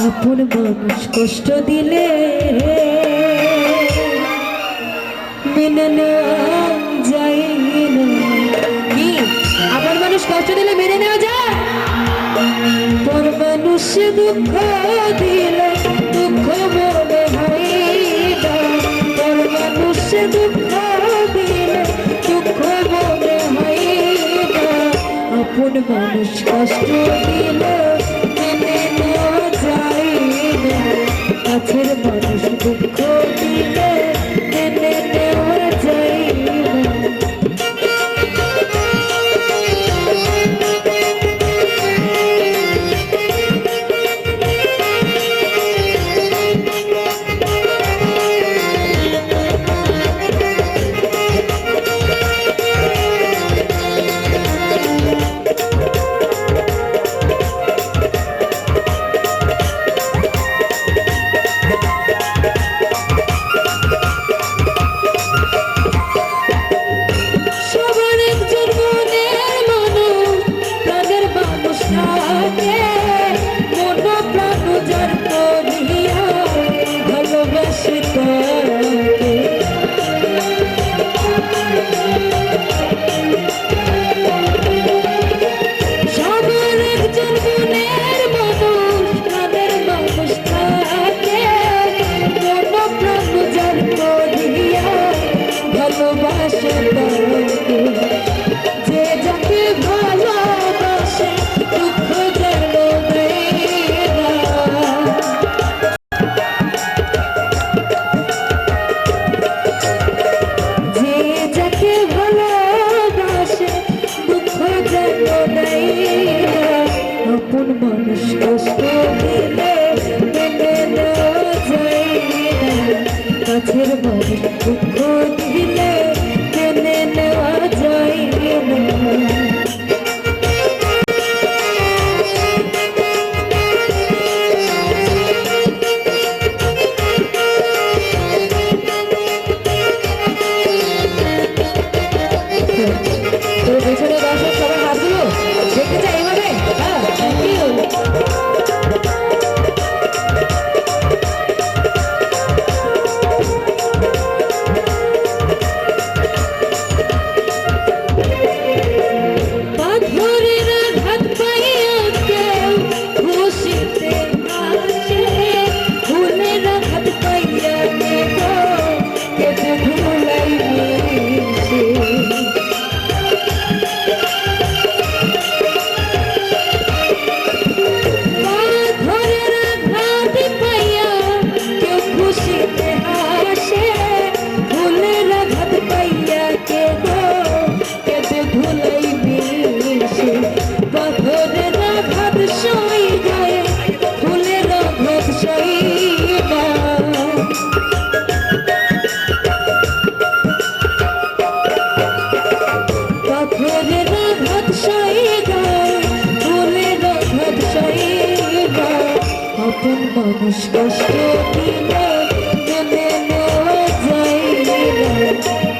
আপন মানুষ কষ্ট দিলে মেনে নেওয়া যায় কি? আপন মানুষ কষ্ট দিলে মেনে নেওয়া যায়? পর মানুষ দুঃখ দিলে দুঃখ মনে হয় পর মানুষ দুঃখ দিলে দুঃখ মনে হয় আপন মানুষ কষ্ট দিলে I'll tell you about.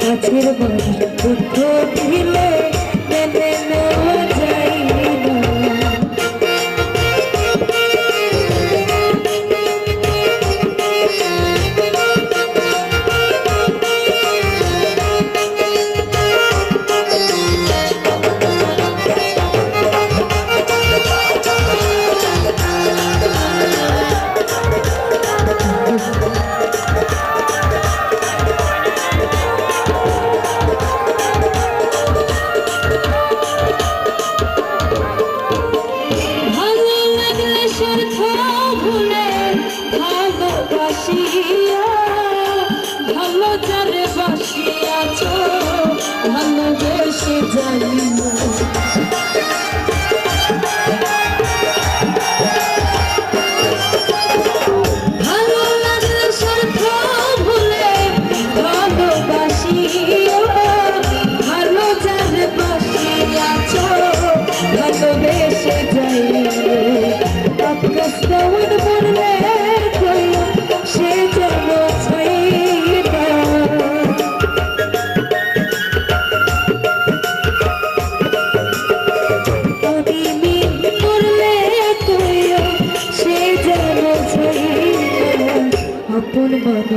কাছের বন্ধু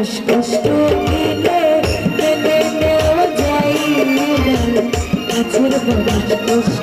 মানুষ কষ্ট পেলে মেনে নেওয়া কষ্ট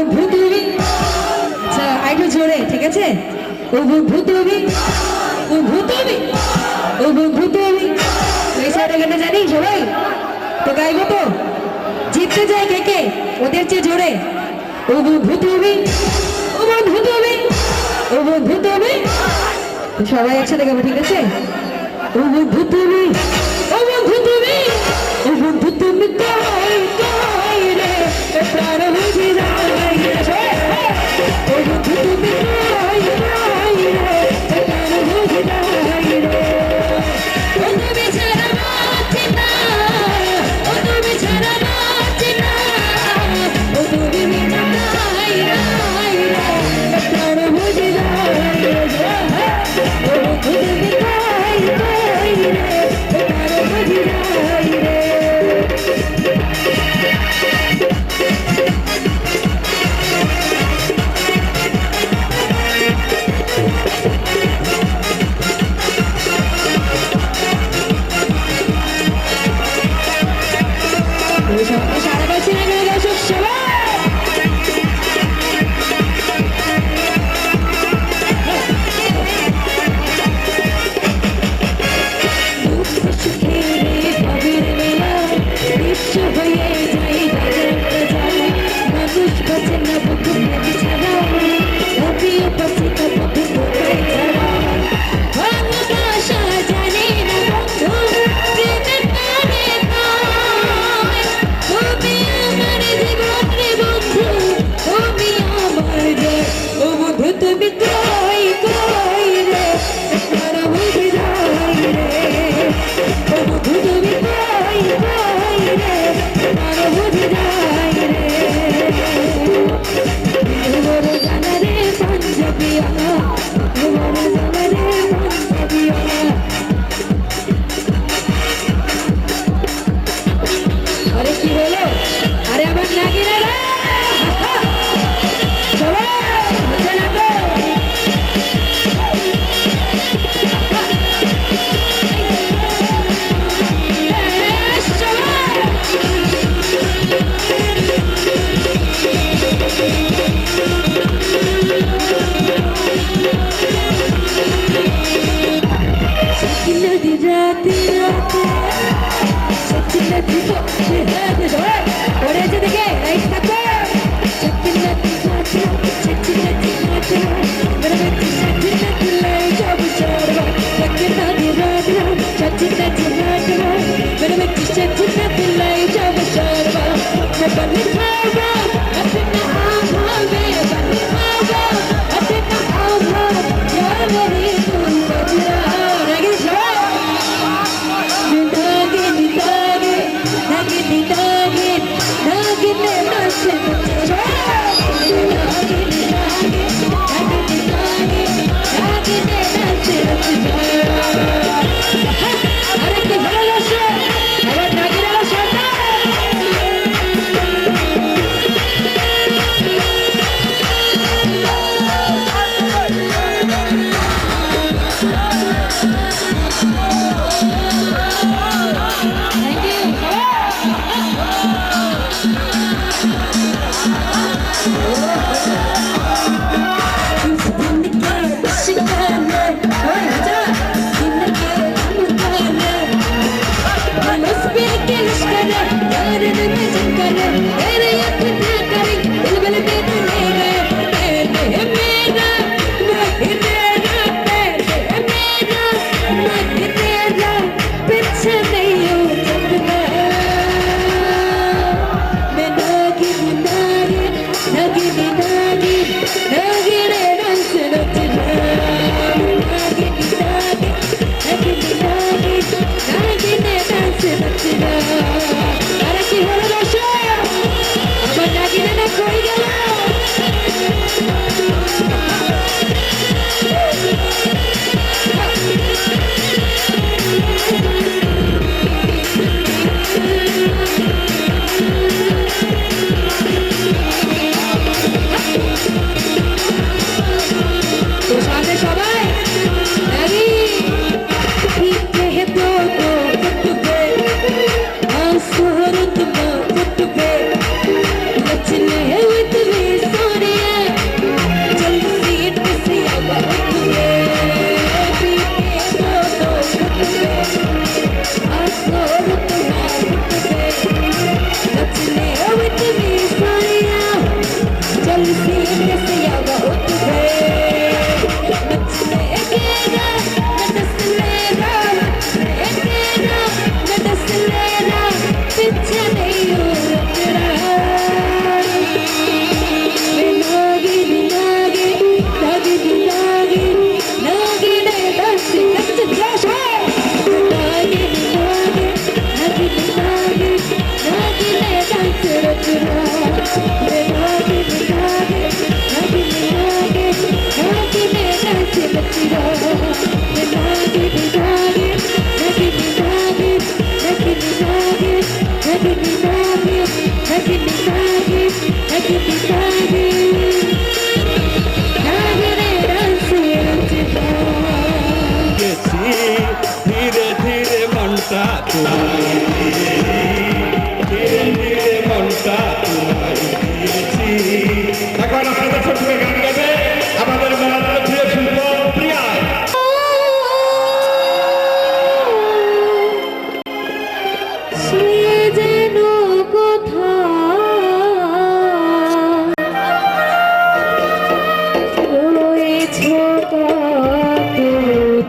অবভূতবি আচ্ছা আরেকটু জোরে, ঠিক আছে? অবভূতবি অভূতবি অবভূতবি এই সাইডে কেটে জানি সবাই? তো গাইবো তো। জিততে যায় কে কে? ওদের চেয়ে জোরে। অবভূতবি অবভূতবি অবভূতবি সবাই একসাথে গাবো, ঠিক আছে? অবভূতবি অবভূতবি অবভূতবি কাই কাই রে প্রাণ বুঝি না Yeah, yeah.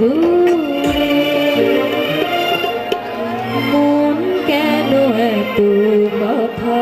দূরে মন কেন এত কথা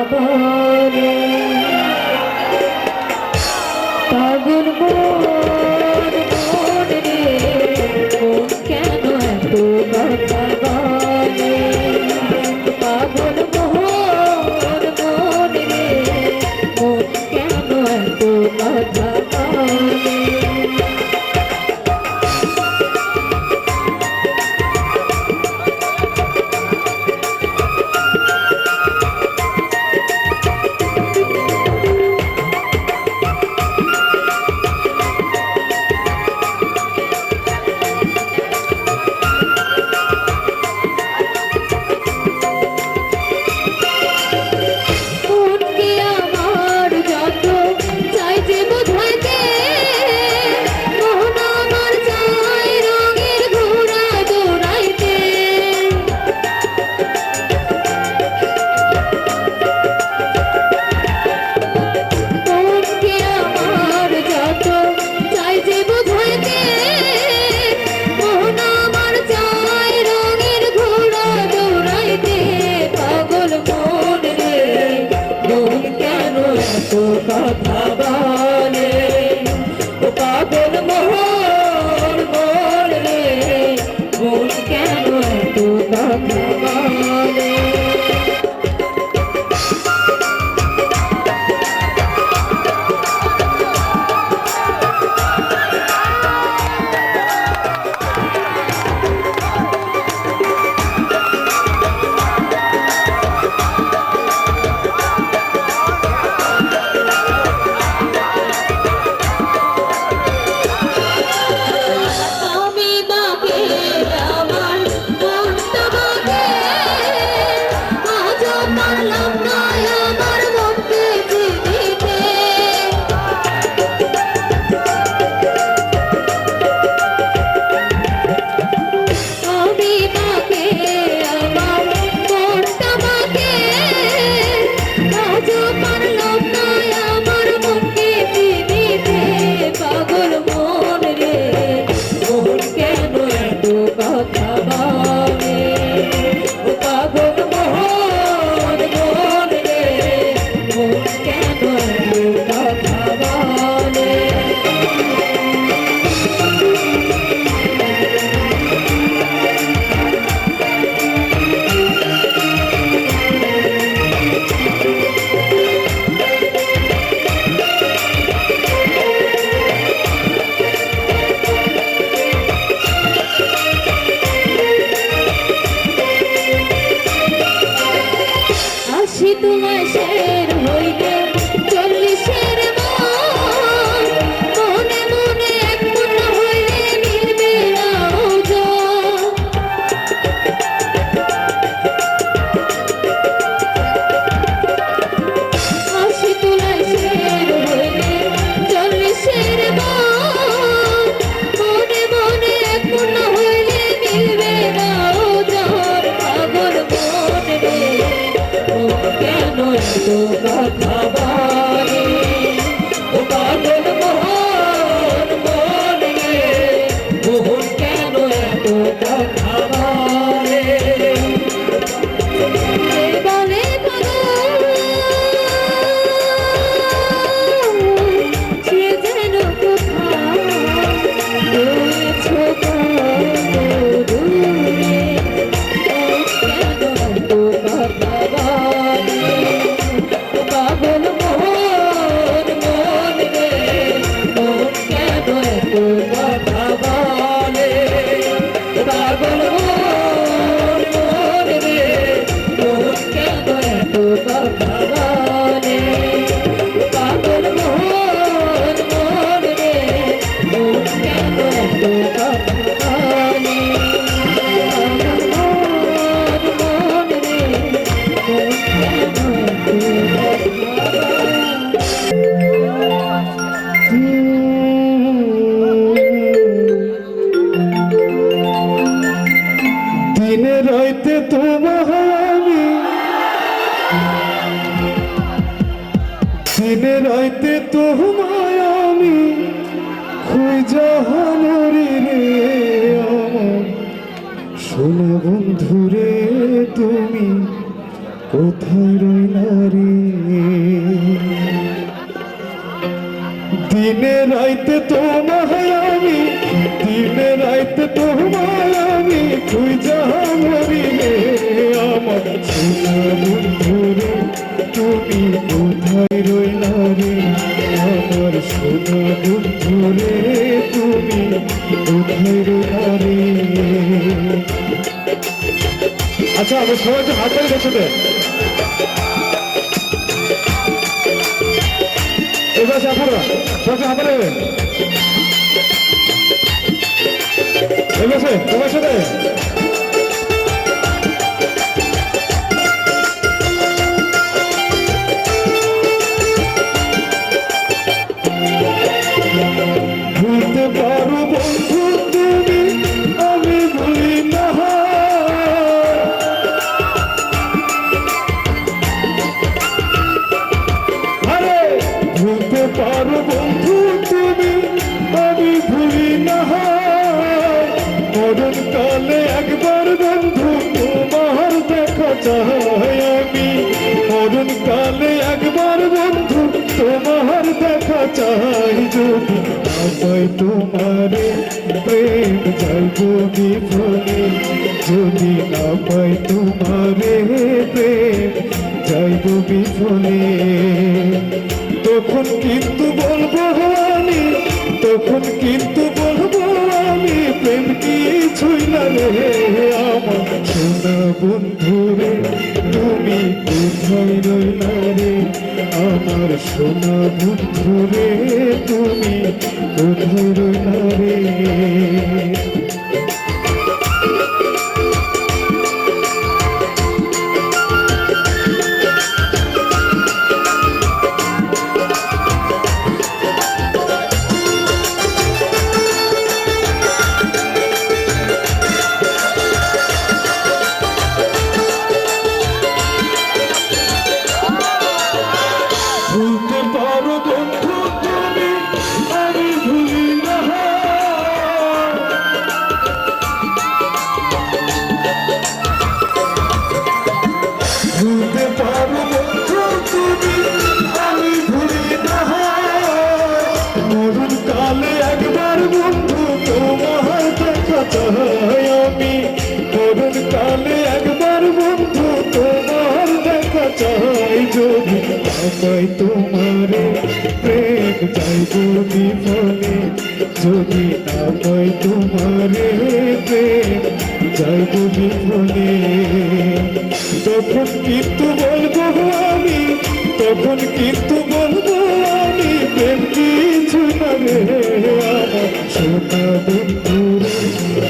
জাহানরি সবাই একটু হাত তালি দেখতে দেন এবার আপনারা সবাই হাতে দেবেন এবার তোমার সাথে যাইব বিফলে তখন কিন্তু বলব আমি, তখন কিন্তু বলব আমি, প্রেম কিছুই না রে আমার। সোনা বন্ধু রে, তুমি কোথায় রইলা রে? আমার সোনা বন্ধু রে, তুমি কোথায় রইলা রে? চাইব বিফলে যদি আমায় তোমারে প্রেম চাইব বিফলে তখন কিন্তু বলব আমি, তখন কিন্তু বলব আমি প্রেম কিছু না রে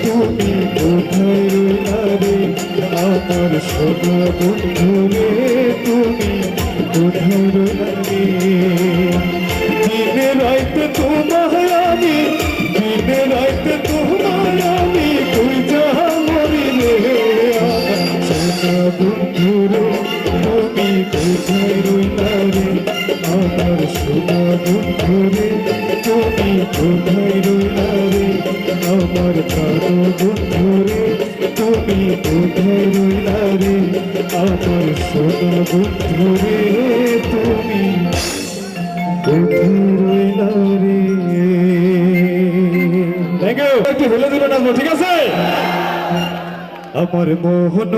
তুমি কোথায় আমার সোনা তুমি কোথায় দিনে রাইতে তোমায় আমি, দিনে রাইতে তোমায় আমি, তুই যা মরি রে আমার। সোনা বন্ধু রে তুমি কোথায় রইলা রে আমার সোনা বন্ধু তুমি কোথায় রইলা রে আমার প্রাণ বন্ধু তুমি কোথায় রইলা আমার সোনা বন্ধু তুমি কোথায় একটু হেলে দিবেন ঠিক আছে? আমার মোহন